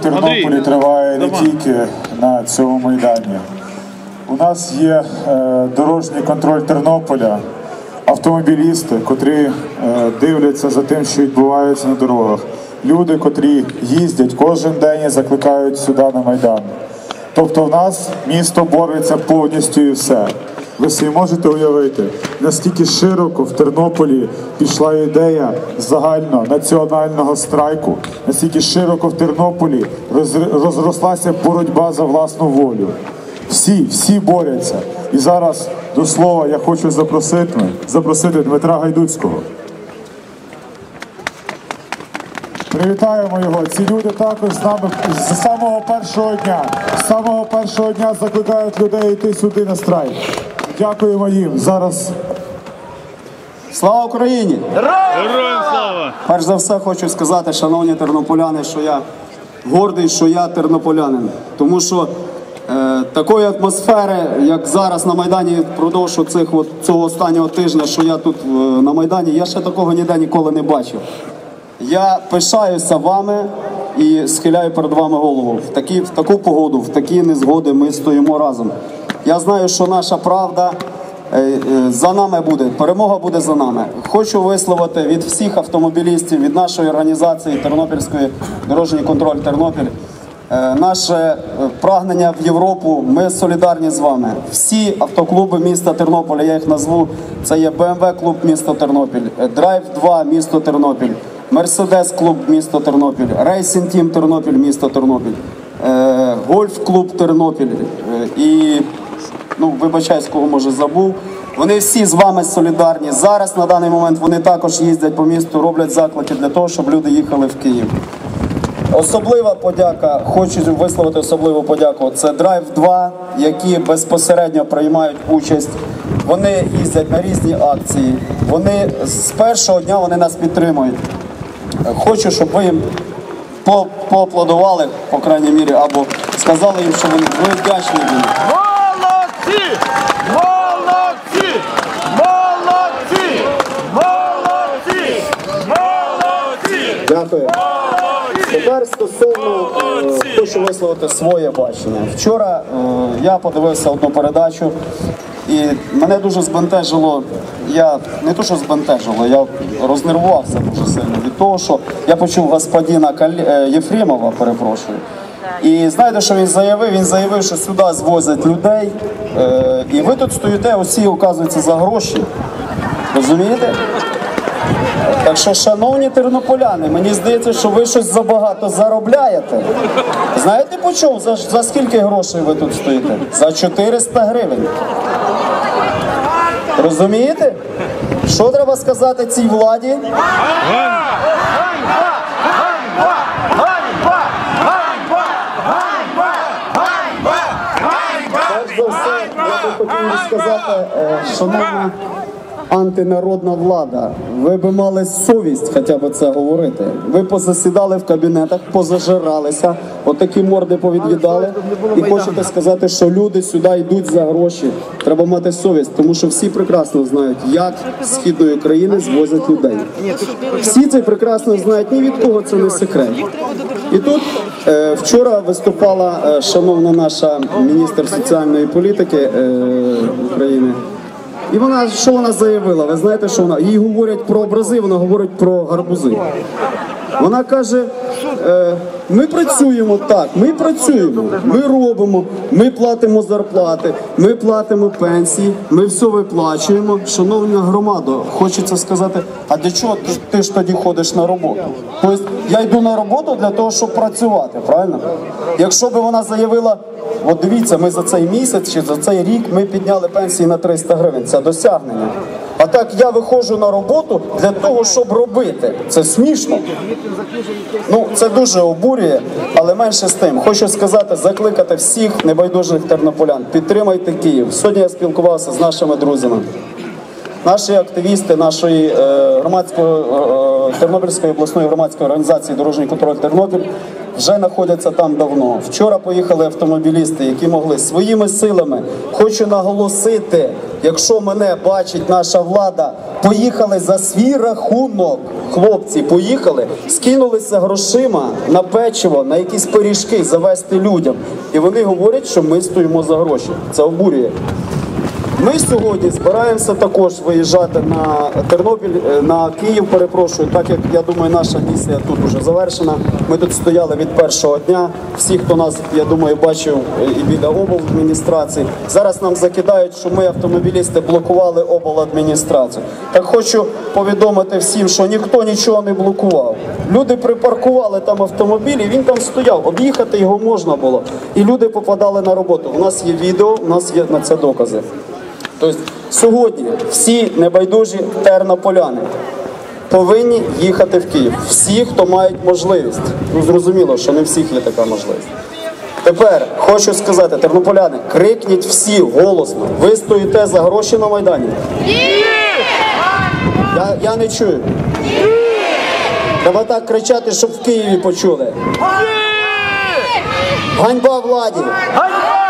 В Тернополі триває не тільки на цьому майдані. У нас є е, дорожній контроль Тернополя, автомобілісти, котрі е, дивляться за тим, що відбувається на дорогах. Люди, котрі їздять кожен день і закликають сюди на майдан. Тобто в нас місто бореться повністю і все. Ви собі можете уявити, наскільки широко в Тернополі пішла ідея загальнонаціонального страйку, наскільки широко в Тернополі розрослася боротьба за власну волю. Всі, всі борються. І зараз до слова я хочу запросити, запросити Дмитра Гайдуцького. Привітаємо його. Ці люди також з нами з самого першого дня. З самого першого дня закликають людей йти сюди на страйк. Дякуємо їм. Зараз Слава Україні! Героям слава! Перш за все хочу сказати, шановні тернополяни, що я гордий, що я тернополянин. Тому що е, такої атмосфери, як зараз на Майдані, впродовж цих от, цього останнього тижня, що я тут е, на Майдані, я ще такого ніде ніколи не бачив. Я пишаюся вами і схиляю перед вами голову. В, такі, в таку погоду, в такі незгоди ми стоїмо разом. Я знаю, що наша правда е, е, за нами буде, перемога буде за нами. Хочу висловити від всіх автомобілістів, від нашої організації Тернопільської дорожній контроль Тернопіль. е, Наше прагнення в Європу, ми солідарні з вами. Всі автоклуби міста Тернополя, я їх назву. Це є BMW клуб місто Тернопіль, Драйв 2 місто Тернопіль, Мерседес клуб місто Тернопіль, Рейсінг Тім Тернопіль, місто Тернопіль, Гольф клуб Тернопіль і ну вибачаюсь, кого може забув. Вони всі з вами солідарні. Зараз на даний момент вони також їздять по місту, роблять заклики для того, щоб люди їхали в Київ. Особлива подяка, хочу висловити особливу подяку. Це Drive 2, які безпосередньо приймають участь. Вони їздять на різні акції. Вони з першого дня вони нас підтримують. Хочу, щоб ви їм поаплодували, по крайній мірі, або сказали їм, що ви вдячні їм. Молодці! Молодці! Молодці! Молодці! Молодці! Дякую. Тепер стосовно е, хочу висловити своє бачення. Вчора е, я подивився одну передачу, і мене дуже збентежило. Я не то, що збентежило, я рознервувався дуже сильно від того, що я почув господина Кал- е, Єфремова, перепрошую. І знаєте, що він заявив? Він заявив, що сюди звозять людей, е, і ви тут стоїте, усі, оказується, за гроші. Розумієте? Так що, шановні тернополяни, мені здається, що ви щось забагато заробляєте. Знаєте по чому? За, за скільки грошей ви тут стоїте? За 400 гривень. Розумієте? Що треба сказати цій владі? Перш за все, я би хотів сказати, е, шановна антинародна влада, ви би мали совість хоча б це говорити. Ви позасідали в кабінетах, позажиралися, отакі морди повід'їдали. І хочете сказати, що люди сюди йдуть за гроші. Треба мати совість, тому що всі прекрасно знають, як з східної країни звозять людей. Всі це прекрасно знають, ні від кого це не секрет. І тут е, вчора виступала е, шановна наша міністр соціальної політики е, України. І вона що вона заявила? Ви знаєте, що вона їй говорять про образи, вона говорить про гарбузи. Вона каже: е, ми працюємо так, ми працюємо, ми робимо, ми платимо зарплати, ми платимо пенсії, ми все виплачуємо. Шановна громада, хочеться сказати, а для чого ти, ж тоді ходиш на роботу? Тобто я йду на роботу для того, щоб працювати, правильно? Якщо би вона заявила, от дивіться, ми за цей місяць чи за цей рік ми підняли пенсії на 300 гривень, це досягнення. А так я виходжу на роботу для того, щоб робити. Це смішно. Ну, це дуже обурює, але менше з тим. Хочу сказати, закликати всіх небайдужих тернополян. Підтримайте Київ. Сьогодні я спілкувався з нашими друзями. Наші активісти нашої е, громадської е, Тернопільської обласної громадської організації Дорожній контроль Тернопіль вже знаходяться там давно. Вчора поїхали автомобілісти, які могли своїми силами. Хочу наголосити, якщо мене бачить наша влада, поїхали за свій рахунок. Хлопці поїхали, скинулися грошима на печиво, на якісь пиріжки завести людям. І вони говорять, що ми стоїмо за гроші. Це обурює. Ми сьогодні збираємося також виїжджати на Тернопіль, е, на Київ, перепрошую, так як я думаю, наша місія тут вже завершена. Ми тут стояли від першого дня. Всі, хто нас, я думаю, бачив е, і біля обладміністрації. Зараз нам закидають, що ми автомобілісти блокували обладміністрацію. Так хочу повідомити всім, що ніхто нічого не блокував. Люди припаркували там автомобіль, і він там стояв. Об'їхати його можна було. І люди попадали на роботу. У нас є відео, у нас є на це докази. Тобто сьогодні всі небайдужі тернополяни повинні їхати в Київ. Всі, хто мають можливість. Ну зрозуміло, що не всіх є така можливість. Тепер хочу сказати, тернополяни, крикніть всі голосно. Ви стоїте за гроші на Майдані? Я, я не чую. Треба так кричати, щоб в Києві почули. Ганьба владі! Я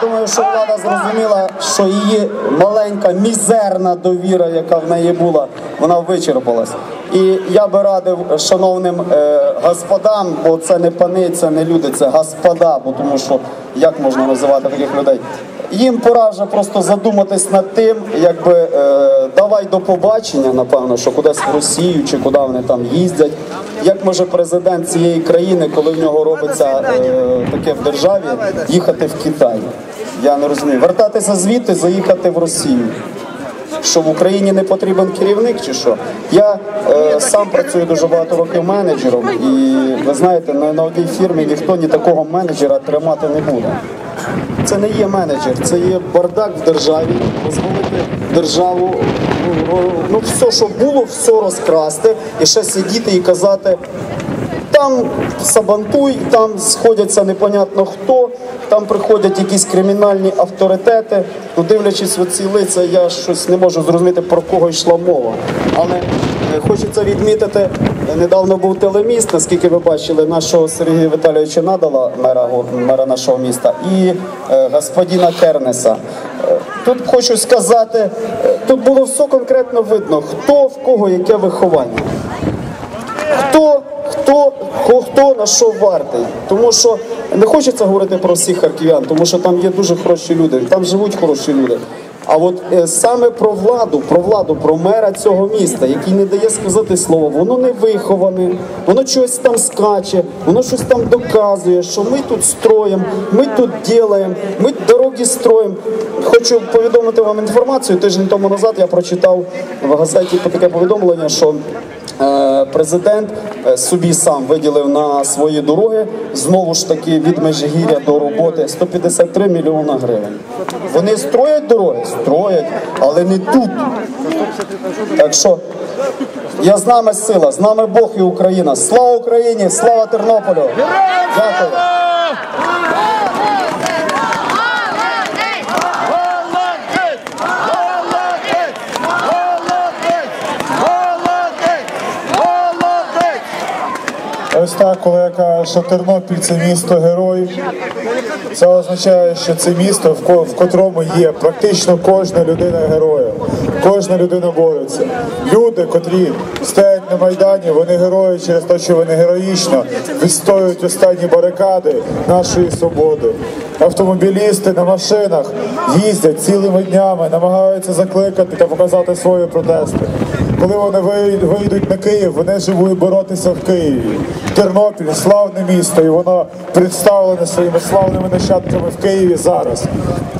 думаю, що влада зрозуміла, що її маленька мізерна довіра, яка в неї була, вона вичерпалась. І я би радив шановним е, господам, бо це не пани, це не люди, це господа, бо тому що як можна називати таких людей? Їм пора вже просто задуматись над тим, якби е, давай до побачення, напевно, що кудись в Росію чи куди вони там їздять. Як може президент цієї країни, коли в нього робиться е, таке в державі, їхати в Китай? Я не розумію. Вертатися звідти, заїхати в Росію. Що в Україні не потрібен керівник чи що? Я е, сам працюю дуже багато років менеджером, і ви знаєте, на, на одній фірмі ніхто ні такого менеджера тримати не буде. Це не є менеджер, це є бардак в державі, дозволити державу, ну, ну все, що було, все розкрасти і ще сидіти і казати. Там сабантуй, там сходяться непонятно хто, там приходять якісь кримінальні авторитети. Ну, дивлячись в ці лиця, я щось не можу зрозуміти, про кого йшла мова. Але хочеться відмітити, е, недавно був телеміст, наскільки ви бачили, нашого Сергія Віталійовича Надала, мера, мера нашого міста, і е, господина Кернеса. Е, Тут хочу сказати, е, тут було все конкретно видно, хто в кого яке виховання хто, хто, хто на що вартий. Тому що не хочеться говорити про всіх харків'ян, тому що там є дуже хороші люди, там живуть хороші люди. А от е, саме про владу, про владу, про мера цього міста, який не дає сказати слово, воно не виховане, воно щось там скаче, воно щось там доказує, що ми тут строїмо, ми тут ділаємо, ми дороги строїмо. Хочу повідомити вам інформацію. Тиждень тому назад я прочитав в газеті таке повідомлення, що Президент е, собі сам виділив на свої дороги знову ж таки від Межигір'я до роботи 153 мільйона гривень. Вони строять дороги, строять, але не тут. Так що я з нами сила, з нами Бог і Україна. Слава Україні! Слава Тернополю! Дякую. Так, коли я кажу, що Тернопіль це місто герой, це означає, що це місто, в котрому є практично кожна людина героя, кожна людина бореться. Люди, котрі стоять на Майдані, вони герої через те, що вони героїчно відстоюють останні барикади нашої свободи. Автомобілісти на машинах їздять цілими днями, намагаються закликати та показати свої протести. Коли вони вийдуть на Київ, вони ж будуть боротися в Києві. Тернопіль славне місто, і воно представлене своїми славними нащадками в Києві зараз.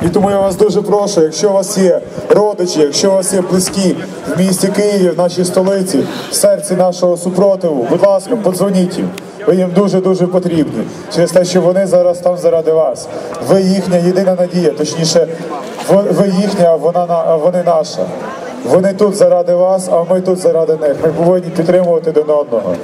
І тому я вас дуже прошу, якщо у вас є родичі, якщо у вас є близькі в місті Києві, в нашій столиці, в серці нашого супротиву, будь ласка, подзвоніть їм. Ви їм дуже дуже потрібні через те, що вони зараз там заради вас. Ви їхня єдина надія, точніше, ви їхня, а вона вони наша. Вони тут заради вас, а ми тут заради них. Ми повинні підтримувати один одного.